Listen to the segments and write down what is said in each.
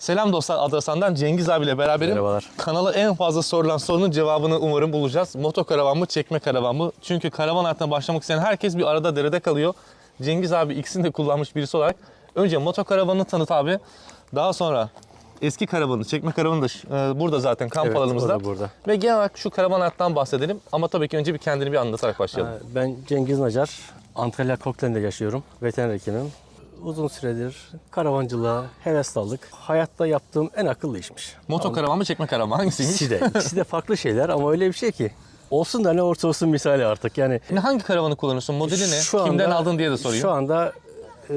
Selam dostlar Adrasan'dan Cengiz abiyle beraberim. Merhabalar. Kanala en fazla sorulan sorunun cevabını umarım bulacağız. Moto karavan mı, çekme karavan mı? Çünkü karavan hayatına başlamak isteyen herkes bir arada derede kalıyor. Cengiz abi ikisini de kullanmış birisi olarak önce moto karavanını tanıt abi. Daha sonra eski karavanı, çekme karavanı da e, burada zaten kamp Evet, alanımızda. burada. Ve genel olarak şu karavan hayattan bahsedelim. Ama tabii ki önce bir kendini bir anlatarak başlayalım. Ee, Ben Cengiz Nacar, Antalya Koklen'de yaşıyorum. Veteriner hekimim. Uzun süredir karavancılığa heves aldık. Hayatta yaptığım en akıllı işmiş. Moto karavan mı, çekme karavan mı? Hangisiymiş? İkisi de, ikisi de farklı şeyler ama öyle bir şey ki. Olsun da ne olursa olsun misali artık. Yani Ne- Hangi karavanı kullanıyorsun? Modeli ne? Şu Kimden anda- aldın diye de sorayım. Şu anda e,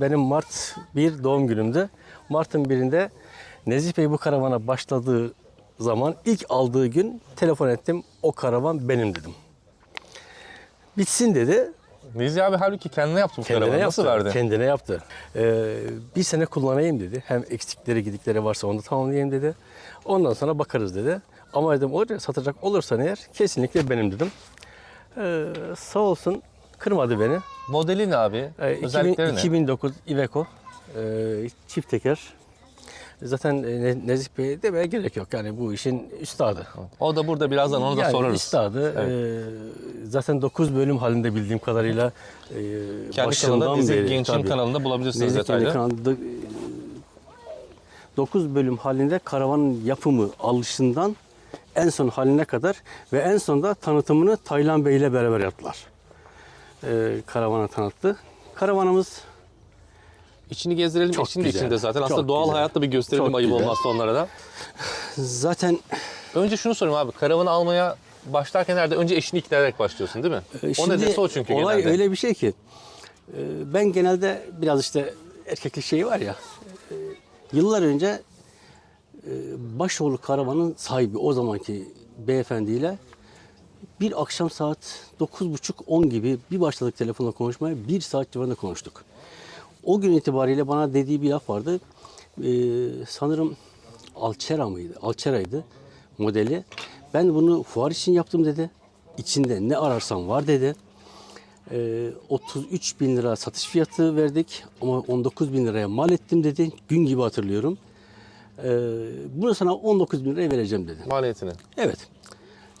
benim Mart 1 doğum günümdü. Mart'ın birinde Nezih Bey bu karavana başladığı zaman ilk aldığı gün telefon ettim. O karavan benim dedim. Bitsin dedi. Nizi abi halbuki kendine yaptı bu Kendine karavanı. yaptı. Nasıl verdi? Kendine yaptı. Ee, bir sene kullanayım dedi. Hem eksikleri gidikleri varsa onu tamamlayayım dedi. Ondan sonra bakarız dedi. Ama dedim olur ya, satacak olursan eğer kesinlikle benim dedim. Ee, sağ olsun kırmadı beni. Modeli ne abi? Ee, 2000, Özellikleri ne? 2009 Iveco ee, çift teker. Zaten e, Ne- Nezih Bey demeye gerek yok. Yani bu işin üstadı. O da burada birazdan onu da yani sorarız. üstadı. ee, zaten 9 bölüm halinde bildiğim kadarıyla ee, Kendi kanalında Nezih beri, Genç'in tabii. kanalında bulabilirsiniz Nezih detaylı. kendi kanalında 9 bölüm halinde karavanın yapımı alışından en son haline kadar ve en sonunda tanıtımını Taylan Bey ile beraber yaptılar. Ee, karavana tanıttı. Karavanımız İçini gezdirelim. Çok İçini de güzel. içinde zaten. Çok Aslında doğal güzel. hayatta bir gösterelim Çok ayıp güzel. olmazsa onlara da. zaten Önce şunu sorayım abi. Karavanı almaya başlarken nerede? Önce eşini ikna ederek başlıyorsun değil mi? e, o nedense o çünkü olay genelde. öyle bir şey ki e, ben genelde biraz işte erkeklik şeyi var ya e, yıllar önce e, Başoğlu karavanın sahibi o zamanki beyefendiyle bir akşam saat 9.30-10 gibi bir başladık telefonla konuşmaya. Bir saat civarında konuştuk. O gün itibariyle bana dediği bir laf vardı. Ee, sanırım Alcera mıydı? Alcera'ydı modeli. Ben bunu fuar için yaptım dedi. İçinde ne ararsan var dedi. Ee, 33 bin lira satış fiyatı verdik ama 19 bin liraya mal ettim dedi. Gün gibi hatırlıyorum. Ee, bunu sana 19 bin liraya vereceğim dedi. Maliyetini. Evet.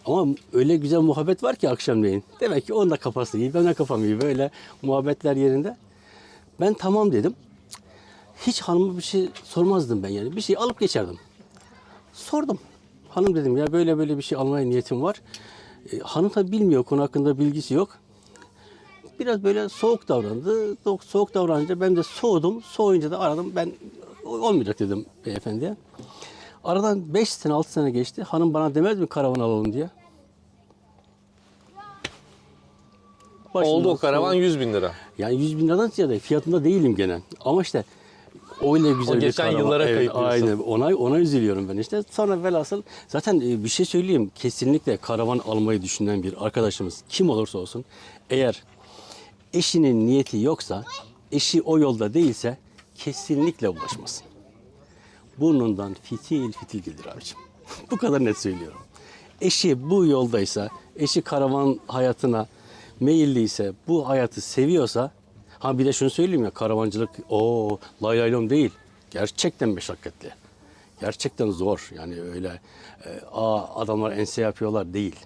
Ama öyle güzel muhabbet var ki akşamleyin. Demek ki onun da kafası iyi, ben de kafam iyi. Böyle muhabbetler yerinde. Ben tamam dedim. Hiç hanıma bir şey sormazdım ben yani. Bir şey alıp geçerdim. Sordum. Hanım dedim ya böyle böyle bir şey almaya niyetim var. E, hanım tabi bilmiyor, konu hakkında bilgisi yok. Biraz böyle soğuk davrandı. Soğuk davranınca ben de soğudum. Soğuyunca da aradım. Ben olmayacak dedim beyefendiye. Aradan 5 sene 6 sene geçti. Hanım bana demez mi karavan alalım diye. Başından Oldu o karavan sonra- 100 bin lira. Yani 100 bin liradan ziyade fiyatında değilim gene. Ama işte öyle güzel O bir geçen karavan. yıllara evet. Aynen ona, ona üzülüyorum ben işte. Sonra velhasıl zaten e, bir şey söyleyeyim. Kesinlikle karavan almayı düşünen bir arkadaşımız kim olursa olsun eğer eşinin niyeti yoksa, eşi o yolda değilse kesinlikle ulaşmasın. Burnundan fitil fitil gelir abicim. bu kadar net söylüyorum. Eşi bu yoldaysa, eşi karavan hayatına meyilliyse, bu hayatı seviyorsa, ha bir de şunu söyleyeyim ya, karavancılık o lay lay lom değil. Gerçekten meşakkatli. Gerçekten zor. Yani öyle e, aa, adamlar ense yapıyorlar değil.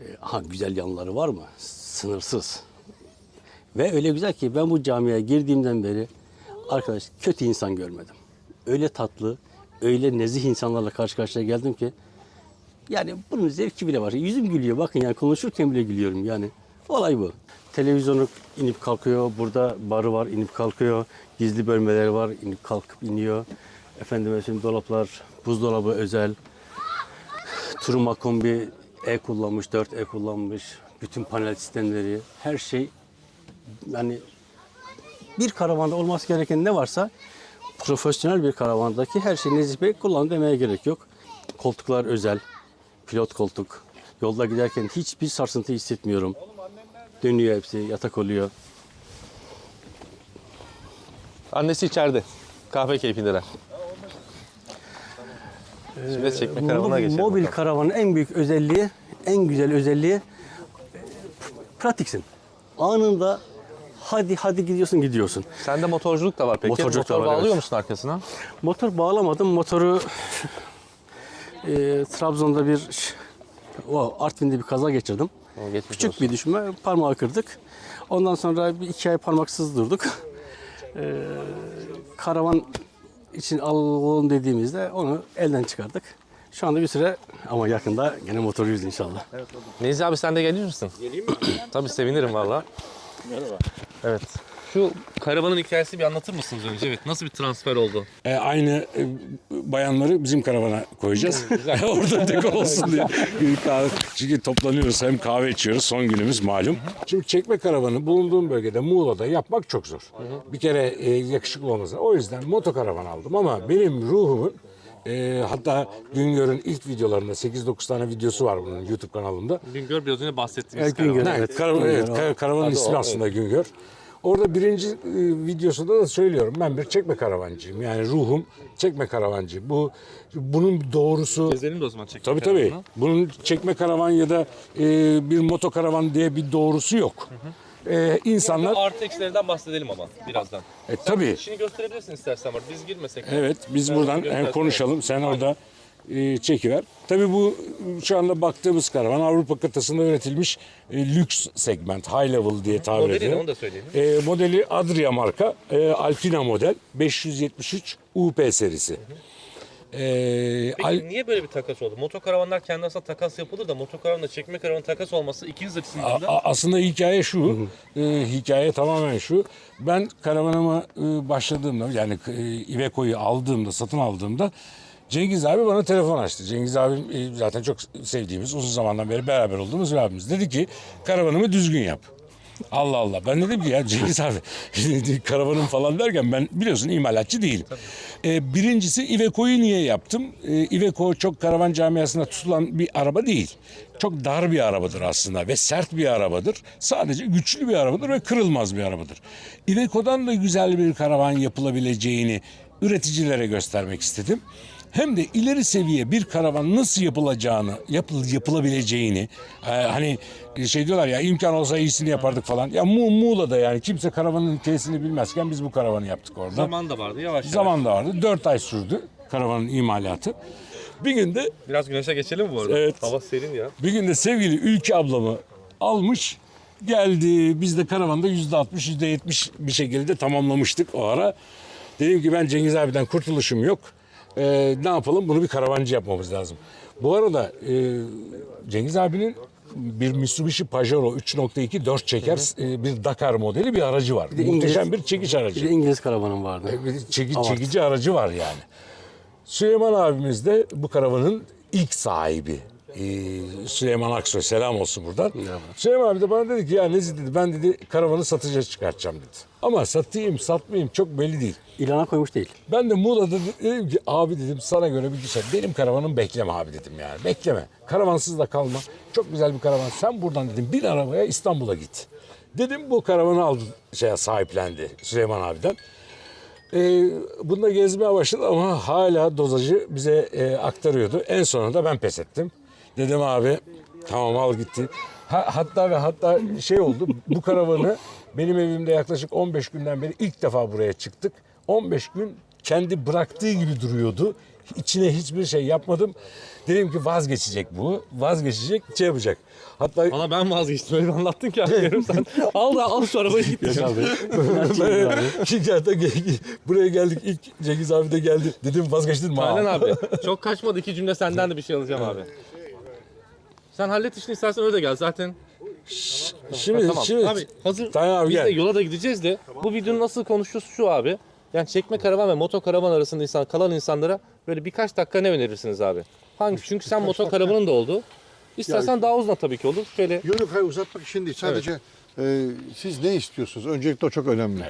E, ha güzel yanları var mı? Sınırsız. Ve öyle güzel ki ben bu camiye girdiğimden beri arkadaş kötü insan görmedim. Öyle tatlı, öyle nezih insanlarla karşı karşıya geldim ki yani bunun zevki bile var. Yüzüm gülüyor bakın yani konuşurken bile gülüyorum yani. Olay bu. Televizyonu inip kalkıyor. Burada barı var inip kalkıyor. Gizli bölmeleri var inip kalkıp iniyor. Efendim şimdi dolaplar, buzdolabı özel. Turuma kombi E kullanmış, 4 E kullanmış. Bütün panel sistemleri, her şey yani bir karavanda olması gereken ne varsa profesyonel bir karavandaki her şeyi Nezih Bey kullan demeye gerek yok. Koltuklar özel, pilot koltuk. Yolda giderken hiçbir sarsıntı hissetmiyorum. Dönüyor hepsi, yatak oluyor. Annesi içeride. Kahve keyfindeler. Şimdi çekme karavana Mobil- geçelim. Mobil bakalım. karavanın en büyük özelliği, en güzel özelliği e, pratiksin. Anında hadi hadi gidiyorsun gidiyorsun. Sende motorculuk da var peki. Motorculuk da Motor var, bağlıyor evet. musun arkasına? Motor bağlamadım. Motoru e, Trabzon'da bir o Artvin'de bir kaza geçirdim. Geçmiş Küçük olsun. bir düşme parmağı kırdık. Ondan sonra bir iki ay parmaksız durduk. E, karavan için alalım dediğimizde onu elden çıkardık. Şu anda bir süre ama yakında gene motoruyuz inşallah. Neyzi abi sen de gelir misin? Geleyim mi? Tabii sevinirim valla. Merhaba. Evet. Şu karavanın hikayesi bir anlatır mısınız önce? Evet. Nasıl bir transfer oldu? E, aynı e, bayanları bizim karavana koyacağız. Orada dekor olsun diye. Çünkü toplanıyoruz hem kahve içiyoruz. Son günümüz malum. Şimdi çekme karavanı bulunduğum bölgede Muğla'da yapmak çok zor. Bir kere e, yakışıklı olması. O yüzden motokaravan aldım ama benim ruhumun e, hatta Güngör'ün ilk videolarında 8-9 tane videosu var bunun YouTube kanalında. Güngör biraz önce bahsettiğimiz Evet, Güngör. karavan. Evet, Evet, karavan, Güngör evet, o. kar- karavanın ismi aslında Güngör. Orada birinci e, videosunda da söylüyorum ben bir çekme karavancıyım. Yani ruhum çekme karavancı. Bu bunun doğrusu Gezelim de o zaman çekme tabii tabii. karavanı. Bunun çekme karavan ya da e, bir moto karavan diye bir doğrusu yok. E, insanlar Artı eksilerinden bahsedelim ama birazdan. e, tabii İşini gösterebilirsin istersen var. Biz girmesek. de. Evet, biz buradan hem konuşalım. Sen orada e, çekiver. Tabii bu şu anda baktığımız karavan Avrupa kıtasında üretilmiş e, lüks segment, high level diye tabir Modeli ne, ediyor. onu da söyleyelim. E, modeli Adria marka, e, Alpina model 573 UP serisi. E, Peki Al- niye böyle bir takas oldu? Motokaravanlar kendi arasında takas yapılır da motokaravanla çekme karavanın takas olması ikiniz açısından da aslında hikaye şu, e, hikaye tamamen şu. Ben karavanıma e, başladığımda yani e, Iveco'yu aldığımda, satın aldığımda Cengiz abi bana telefon açtı. Cengiz abim e, zaten çok sevdiğimiz, uzun zamandan beri beraber olduğumuz bir abimiz. Dedi ki karavanımı düzgün yap. Allah Allah. Ben dedim ki ya Cengiz abi karavanım falan derken ben biliyorsun imalatçı değilim. Ee, birincisi Iveco'yu niye yaptım? Ee, Iveco çok karavan camiasında tutulan bir araba değil. Çok dar bir arabadır aslında ve sert bir arabadır. Sadece güçlü bir arabadır ve kırılmaz bir arabadır. Iveco'dan da güzel bir karavan yapılabileceğini üreticilere göstermek istedim hem de ileri seviye bir karavan nasıl yapılacağını, yapıl, yapılabileceğini, e, hani şey diyorlar ya imkan olsa iyisini yapardık falan. Ya Mu, Muğla'da yani kimse karavanın hikayesini bilmezken biz bu karavanı yaptık orada. zaman da vardı yavaş yavaş. Zaman da vardı. Dört ay sürdü karavanın imalatı. Bir günde Biraz güneşe geçelim mi bu arada? Evet. Hava serin ya. bir günde sevgili Ülke ablamı almış geldi. Biz de karavanda yüzde altmış, yüzde yetmiş bir şekilde tamamlamıştık o ara. Dedim ki ben Cengiz abiden kurtuluşum yok. Ee, ne yapalım? Bunu bir karavancı yapmamız lazım. Bu arada e, Cengiz abinin bir Mitsubishi Pajero 3.2 4 çeker e, bir Dakar modeli bir aracı var. de Muhteşem İngiliz- bir çekiş aracı. Bir de İngiliz karavanım vardı. Bir de çeki- Avart. çekici aracı var yani. Süleyman abimiz de bu karavanın ilk sahibi. Ee, Süleyman Aksoy selam olsun buradan. Süleyman abi de bana dedi ki ya Nezih dedi ben dedi karavanı satıcıya çıkartacağım dedi. Ama satayım satmayayım çok belli değil. İlana koymuş değil. Ben de Muğla'da dedim ki abi dedim sana göre bir güzel. Benim karavanım bekleme abi dedim yani. Bekleme. Karavansız da kalma. Çok güzel bir karavan. Sen buradan dedim bir arabaya İstanbul'a git. Dedim bu karavanı aldı şeye sahiplendi Süleyman abiden. Ee, bunda gezmeye başladı ama hala dozajı bize e, aktarıyordu. En sonunda ben pes ettim. Dedim abi tamam al gitti. Ha- hatta ve hatta şey oldu bu karavanı benim evimde yaklaşık 15 günden beri ilk defa buraya çıktık. 15 gün kendi bıraktığı gibi duruyordu. İçine hiçbir şey yapmadım. Dedim ki vazgeçecek bu. Vazgeçecek, şey yapacak. Hatta Valla ben vazgeçtim. Öyle bir anlattın ki abi yarım saat. al da al şu arabayı git. Yaşar Bey. Hafta gel- buraya geldik. İlk Cengiz abi de geldi. Dedim vazgeçtin mi? Aynen abi. Çok kaçmadı iki cümle senden de bir şey alacağım abi. Sen hallet işini istersen öyle de gel zaten. Şimdi, tamam. şimdi abi hazır abi, biz gel. de yola da gideceğiz de bu videonun nasıl konuşuyoruz şu abi. Yani çekme karavan ve moto karavan arasında insan kalan insanlara böyle birkaç dakika ne önerirsiniz abi? Hangisi? Çünkü sen moto karavanın da oldu. İstersen daha uzun da tabii ki olur. Şöyle Yok hayır uzatmak için değil. Sadece e, siz ne istiyorsunuz? Öncelikle o çok önemli.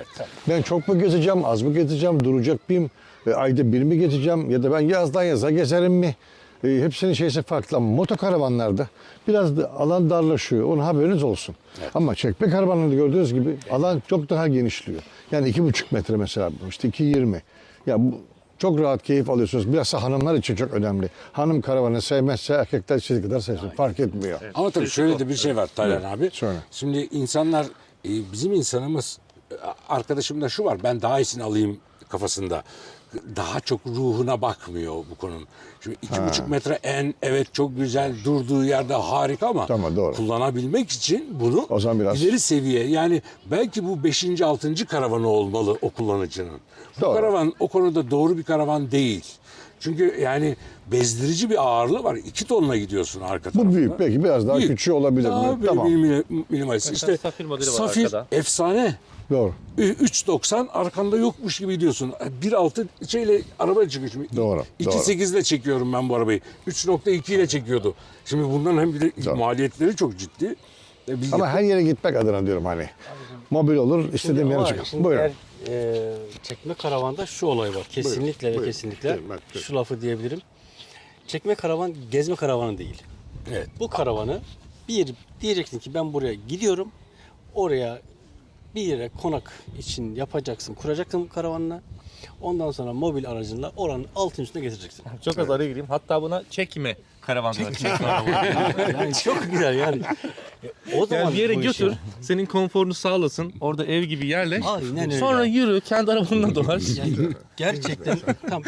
Ben çok mu gezeceğim, az mı gezeceğim, duracak mıyım? E, ayda bir mi gezeceğim ya da ben yazdan yaza gezerim mi? E, hepsinin şeysi farklı ama motokaravanlarda biraz da alan darlaşıyor. Onun haberiniz olsun. Ama çekme karavanlarda gördüğünüz gibi alan çok daha genişliyor. Yani iki buçuk metre mesela işte iki yirmi. Ya bu çok rahat keyif alıyorsunuz. Bilhassa hanımlar için çok önemli. Hanım karavanı sevmezse erkekler istediği kadar sevsin. Fark etmiyor. Ama tabii şöyle de bir şey var Taylan abi. Söyle. Şimdi insanlar e, bizim insanımız arkadaşımda şu var. Ben daha iyisini alayım kafasında. Daha çok ruhuna bakmıyor bu konunun. Şimdi iki buçuk metre en evet çok güzel durduğu yerde harika ama Tamam, doğru. kullanabilmek için bunu O zaman biraz- ileri seviye yani belki bu beşinci altıncı karavanı olmalı o kullanıcının. Bu Doğru. karavan o konuda doğru bir karavan değil. Çünkü yani bezdirici bir ağırlığı var. İki tonla gidiyorsun arka Bu tarafta. büyük. Belki biraz daha Büyük. küçüğü olabilir. Daha mi? Tamam. minim- minimalist. İşte Safir modeli var Safir arkada. efsane. Doğru. Ü- 3.90 arkanda yokmuş gibi diyorsun. 1.6 şeyle araba çıkıyor şimdi. Doğru, 2.8 ile çekiyorum ben bu arabayı. 3.2 ile çekiyordu. Şimdi bundan hem bir de Doğru. maliyetleri çok ciddi. E biz Ama her yere gitmek adına diyorum hani. Mobil olur, istediğim yere çıkar. Buyurun. eğer, e, çekme karavanda şu olay var. Kesinlikle ve buyurun. kesinlikle Buyurun, bak, buyurun. şu lafı diyebilirim. Çekme karavan gezme karavanı değil. Evet. Bu karavanı bir diyeceksin ki ben buraya gidiyorum. Oraya bir yere konak için yapacaksın, kuracaksın bu karavanını. Ondan sonra mobil aracınla oranın altın üstüne getireceksin. Çok az araya gireyim. Hatta buna çekme karavan diyorlar. Çekme yani çok güzel yani. O zaman Yani bir yere götür, senin konforunu sağlasın, orada ev gibi yerleş. Aynen öyle. Sonra yürü, kendi arabanla dolaş. Yani gerçekten tam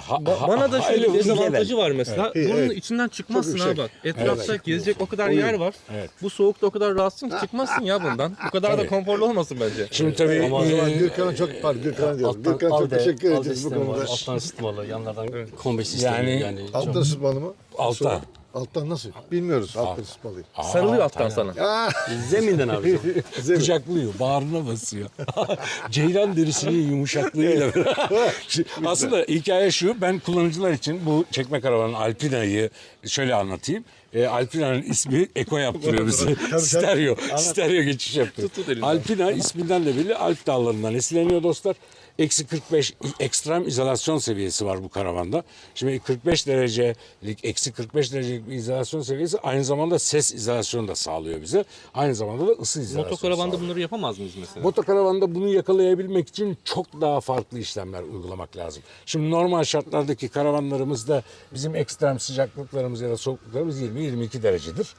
Ha- Bana da şöyle bir dezavantajı var mesela. Evet. Bunun Evet. içinden çıkmazsın bak. Etrafta gezecek o kadar yer var. Evet. Bu soğukta o kadar rahatsın ki çıkmazsın ya bundan. Bu kadar da konforlu olmasın bence. Şimdi tabii Ama e, Gürkan'a çok pardon Gürkan'a diyorum. alttan Gürkan'a çok teşekkür edeceğiz bu var, konuda. Alttan ısıtmalı, yanlardan kombi sistemi Yani- yani, çok- Alttan ısıtmalı mı? Altta. Alttan nasıl? Bilmiyoruz alttan ısıtmalıyı. Sarılıyor alttan sana. Aa, Zeminden abi. kucaklıyor, bağrına basıyor. Ceylan derisinin yumuşaklığıyla beraber. Şimdi Aslında hikaye şu, ben kullanıcılar için bu çekme karavanın Alpina'yı şöyle anlatayım. E, Alpina'nın ismi Eko yaptırıyor bize. stereo, stereo geçiş elinden. Alpina isminden de belli Alp dağlarından esinleniyor dostlar. Eksi 45 ekstrem izolasyon seviyesi var bu karavanda. Şimdi 45 derecelik, eksi 45 derecelik bir izolasyon seviyesi aynı zamanda ses izolasyonu da sağlıyor bize. Aynı zamanda da ısı izolasyonu Motokaravanda sağlıyor. bunları yapamaz mıyız mesela? Motokaravanda bunu yakalayabilmek için çok daha farklı işlemler uygulamak lazım. Şimdi normal şartlardaki karavanlarımızda bizim ekstrem sıcaklıklarımız ya da soğukluklarımız 20-22 derecedir.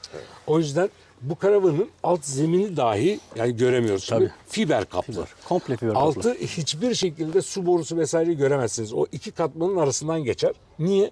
O yüzden bu karavanın alt zemini dahi yani göremiyoruz. Şimdi Tabii. fiber kaplı. Komple fiber Altı kaplı. hiçbir şekilde su borusu vesaire göremezsiniz. O iki katmanın arasından geçer. Niye?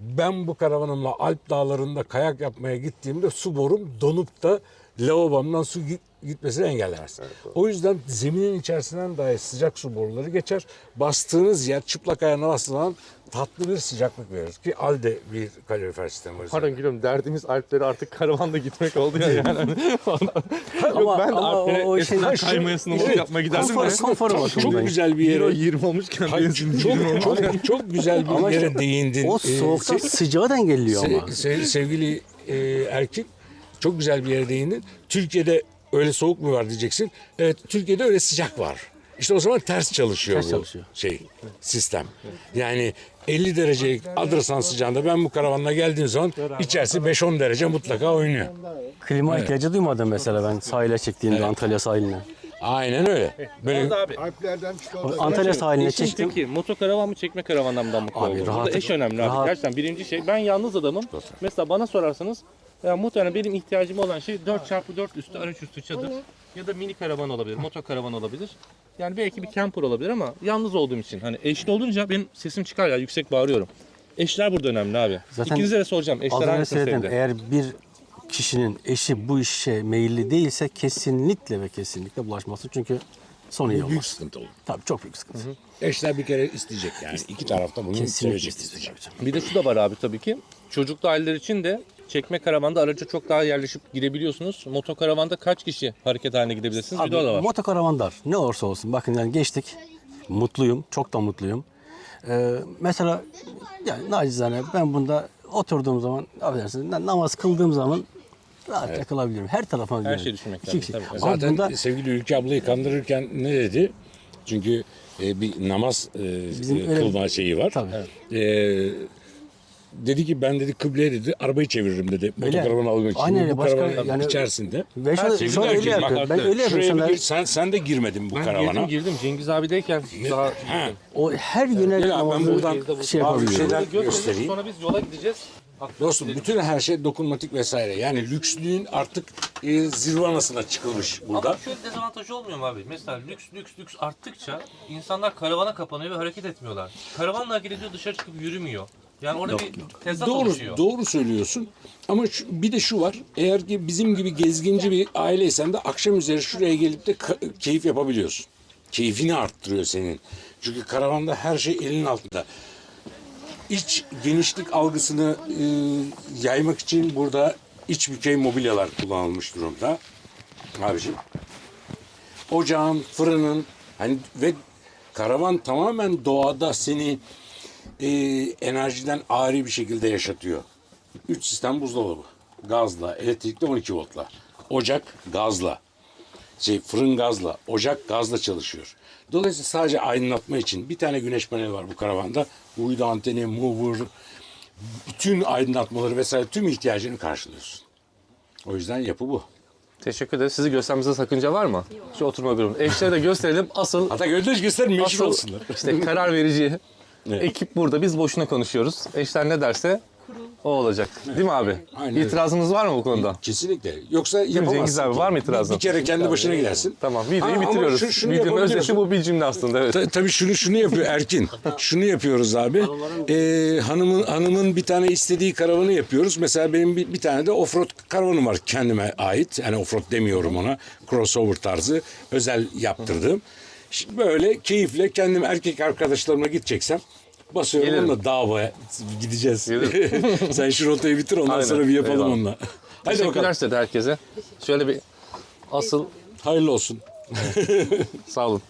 Ben bu karavanımla Alp dağlarında kayak yapmaya gittiğimde su borum donup da lavabomdan su gitmesini engellemez. o yüzden zeminin içerisinden dahi sıcak su boruları geçer. Bastığınız yer çıplak ayağına basılan tatlı bir sıcaklık verir ki Alde bir kalorifer sistemi var. Pardon gülüm derdimiz Alplere artık karavanda gitmek oldu ya yani. Yok Ama- ben de ama Alplere o- o eskiden şeyler- kaymaya sınavı Evet, yapmaya giderdim konfor- de. konforu çok, çok güzel bir Euro yere 20 olmuşken Hayır, benzin çok, 20 olmuş. çok, çok güzel bir Ama yere değindin. O Ee, soğukta se- sıcağı engelliyor Se- ama. se- sevgili e, Erkin çok güzel bir yere değindin. Türkiye'de öyle soğuk mu var diyeceksin. Evet Türkiye'de öyle sıcak var. İşte o zaman ters çalışıyor Ters bu çalışıyor. şey sistem. Yani 50 derecelik Adrasan sıcağında ben bu karavanla geldiğim zaman içerisi 5-10 derece mutlaka oynuyor. Klima ihtiyacı duymadım mesela ben sahile çektiğimde Antalya sahiline. Aynen öyle. Böyle Orada abi. Alplerden çikolata. Antalya sahiline Eşin çektim. peki motokaravan mı çekme karavandan mı Abi oldun? rahat- Burada eş önemli abi. rahat- Gerçekten birinci şey ben yalnız adamım. Mesela bana sorarsanız ya muhtemelen benim ihtiyacım olan şey 4x4 üstü araç üstü çadır ya da mini karavan olabilir, motokaravan olabilir. Yani belki bir camper olabilir ama yalnız olduğum için hani eşli olunca benim sesim çıkar ya yüksek bağırıyorum. Eşler burada önemli abi. Zaten İkinize de soracağım. Az Eşler önce hangisini söyledim sevdi? eğer bir kişinin eşi bu işe meyilli değilse kesinlikle ve kesinlikle bulaşması çünkü sonu iyi olmaz. sıkıntı olur. Tabii çok büyük sıkıntı. Eşler bir kere isteyecek yani. iki tarafta bunu Kesinlikle söyleyecek. isteyecek. Bir de şu da var abi tabii ki. Çocuklu aileler için de çekme karavanda araca çok daha yerleşip girebiliyorsunuz. Motokaravanda kaç kişi hareket haline gidebilirsiniz? bir de o da Abi, var. motokaravan dar. Ne olursa olsun. Bakın yani geçtik. Mutluyum. Çok da mutluyum. Ee, mesela yani nacizane ben bunda oturduğum zaman affedersiniz na- namaz kıldığım zaman rahatça kılabilirim. Her tarafa giderim. şeyi düşünmek lazım, tabii. Ama Zaten bunda sevgili Ülke ablayı kandırırken ne dedi? Çünkü e, bir namaz e, Bizim e, öyle- kılma şeyi var. Tabii. E, dedi ki ben dedi kıbleye dedi arabayı çeviririm dedi. Motokaravanı almak için. Aynen öyle, Bu başka karavanın yani- içerisinde. ben şu, şu öyle yapıyorum. Ben öyle yapıyorum. Şuraya Sen, bir gir, sen, sen de girmedin bu Ben karavana. girdim girdim. Cengiz abideyken daha o her Gel abi, ben buradan şey abi yapabiliyorum. şeyler Gösterelim, göstereyim. Sonra biz yola gideceğiz. Dostum bütün her şey dokunmatik vesaire. Yani lükslüğün artık e, zirvanasına çıkılmış burada. Ama şöyle dezavantajı olmuyor mu abi? Mesela lüks lüks lüks arttıkça insanlar karavana kapanıyor ve hareket etmiyorlar. Karavanla hareket ediyor dışarı çıkıp yürümüyor. Yani orada bir tezat Doğru, oluşuyor. doğru söylüyorsun. Ama şu- bir de şu var. Eğer ki bizim gibi gezginci bir aileysen de akşam üzeri şuraya gelip de ka- keyif yapabiliyorsun. Keyfini arttırıyor senin. Çünkü karavanda her şey elinin altında. İç genişlik algısını e, yaymak için burada iç bükey mobilyalar kullanılmış durumda. Abiciğim. Ocağın, fırının hani ve karavan tamamen doğada seni e, enerjiden ayrı bir şekilde yaşatıyor. Üç sistem buzdolabı. Gazla, elektrikli 12 voltla. Ocak gazla. Şey, fırın gazla. Ocak gazla çalışıyor. Dolayısıyla sadece aydınlatma için bir tane güneş paneli var bu karavanda. Uydu anteni, mover, bütün aydınlatmaları vesaire tüm ihtiyacını karşılıyorsun. O yüzden yapı bu. Teşekkür ederiz. Sizi göstermemize sakınca var mı? Şu oturma grubunu. Eşlere de gösterelim. Asıl Hatta göndeş gösterin meşhur asıl olsunlar. işte karar verici Evet. ekip burada. Biz boşuna konuşuyoruz. Eşler ne derse o olacak. Değil mi abi? Aynen öyle. İtirazınız var mı bu konuda? Kesinlikle. Yoksa yapamazsın. Cengiz abi, ki. var mı itirazın? Bir kere kendi başına gidersin. Tamam videoyu Ha, ama bitiriyoruz. şu- şunu Videonun yapabiliyorsun. özeti bu bir cümle aslında. Evet. Ta- tabii şunu şunu yapıyor Erkin. şunu yapıyoruz abi. Ee, hanımın hanımın bir tane istediği karavanı yapıyoruz. Mesela benim bir, bir tane de offroad karavanım var kendime ait. Yani offroad demiyorum ona. Crossover tarzı özel yaptırdığım. Şimdi böyle keyifle kendim erkek arkadaşlarımla gideceksem basıyorum Gelirim. onunla davaya gideceğiz. Sen şu rotayı bitir ondan Aynen, sonra bir yapalım eyvallah. onunla. Hadi Teşekkürler bakalım. size de herkese. Şöyle bir asıl Hayırlı olsun. sağ olun.